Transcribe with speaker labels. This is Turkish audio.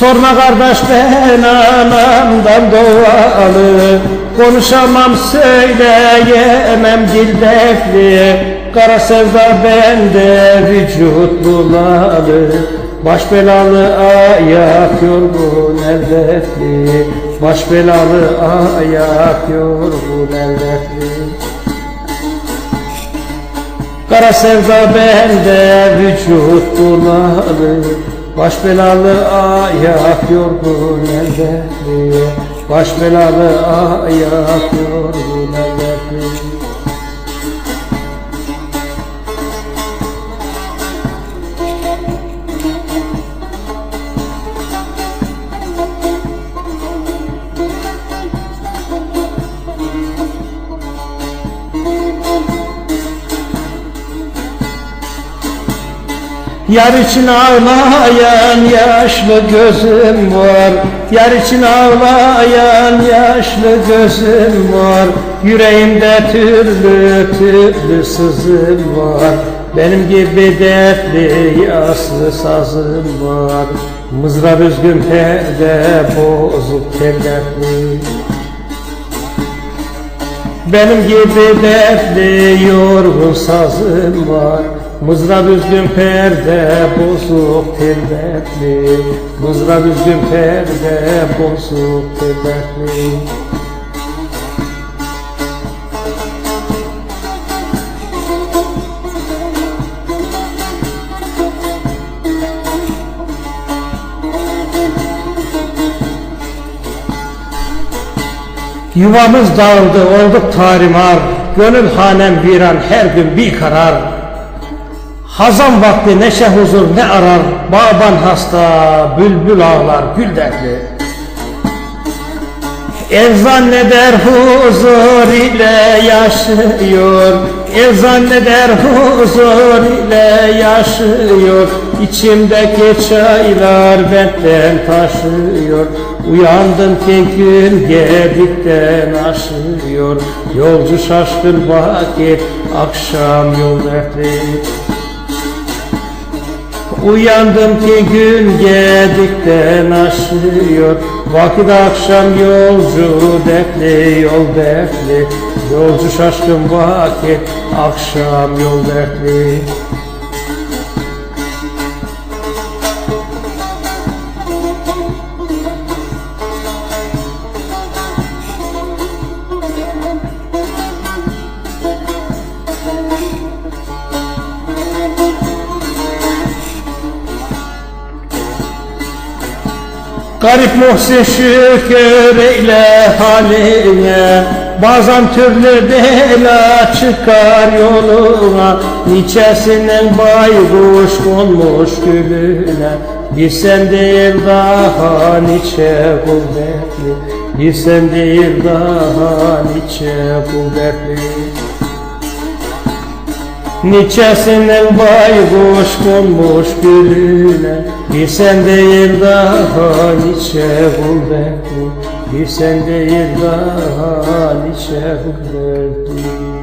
Speaker 1: Sorma kardeş ben anamdan doğalı. Konuşamam söyleyemem dil dertli. Kara sevda bende vücut bulalı. Baş belalı ayak yorgun el dertli Baş belalı ayak yorgun el dertli Kara sevda bende vücut bulalı Baş belalı ayak yorgun elde Baş belalı ayak yorgun elde Yar için ağlayan yaşlı gözüm var. Yar için ağlayan yaşlı gözüm var. Yüreğimde türlü türlü sızım var. Benim gibi dertli yaslı sazım var. Mızrap üzgün perde bozuk tellerli benim gibi dertli yorgun sazım var Mızrap üzgün perde bozuk tellerli Mızrap üzgün perde bozuk tellerli Yuvamız dağıldı olduk tarimar Gönül hanem viran her gün bir karar Hazan vakti neşe huzur ne arar. Bağban hasta bülbül ağlar gül dertli Ev zanneder huzur ile yaşıyor. Ev zanneder huzur ile yaşıyor. İçimdeki çaylar benden taşıyor. Uyandım ki gün gedikten aşıyor. Yolcu şaşkın vakit akşam yol dertli Uyandım ki gün gedikten aşıyor Vakit akşam yolcu dertli yol dertli. Yolcu şaşkın vakit akşam yol dertli Garip Muhsin şükür eyle haline. Bazen türlü bela çıkar yoluna. Niçesinin baykuş konmuş gülüne. Bir sen değil daha niçe kuvvetli. Bir sen değil daha niçe kuvvetli Niçesinin baykuş konmuş gülüne Bir sen değil daha niçe gurbetli Bir sen değil daha niçe gurbetli